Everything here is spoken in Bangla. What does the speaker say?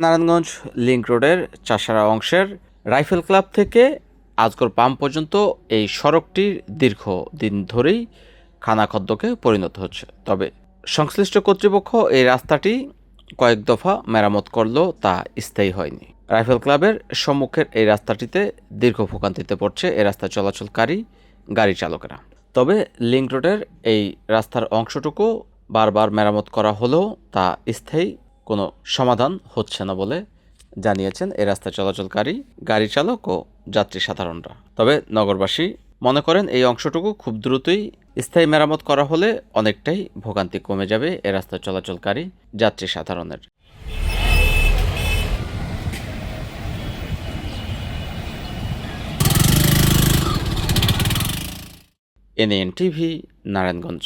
নারায়ণগঞ্জ লিংক রোডের চাষারা অংশের রাইফেল ক্লাব থেকে আজগর পাম্প পর্যন্ত এই সড়কটির দীর্ঘ দিন ধরেই খানাখদ্দকে পরিণত হচ্ছে। তবে সংশ্লিষ্ট কর্তৃপক্ষ এই রাস্তাটি কয়েক দফা মেরামত করলেও তা স্থায়ী হয়নি। রাইফেল ক্লাবের সম্মুখের এই রাস্তাটিতে দীর্ঘ ভোগান্তিতে পড়ছে এই রাস্তা চলাচলকারী গাড়ি চালকেরা। তবে লিংক রোডের এই রাস্তার অংশটুকু বারবার মেরামত করা হলেও তা স্থায়ী কোনো সমাধান হচ্ছে না বলে জানিয়েছেন এ রাস্তা চলাচলকারী, গাড়ি চালক ও যাত্রী সাধারণরা। তবে নগরবাসী মনে করেন এই অংশটুকু খুব দ্রুতই স্থায়ী মেরামত করা হলে অনেকটাই ভোগান্তি কমে যাবে এ রাস্তা চলাচলকারী, যাত্রী সাধারণের। NN TV Narayanganj.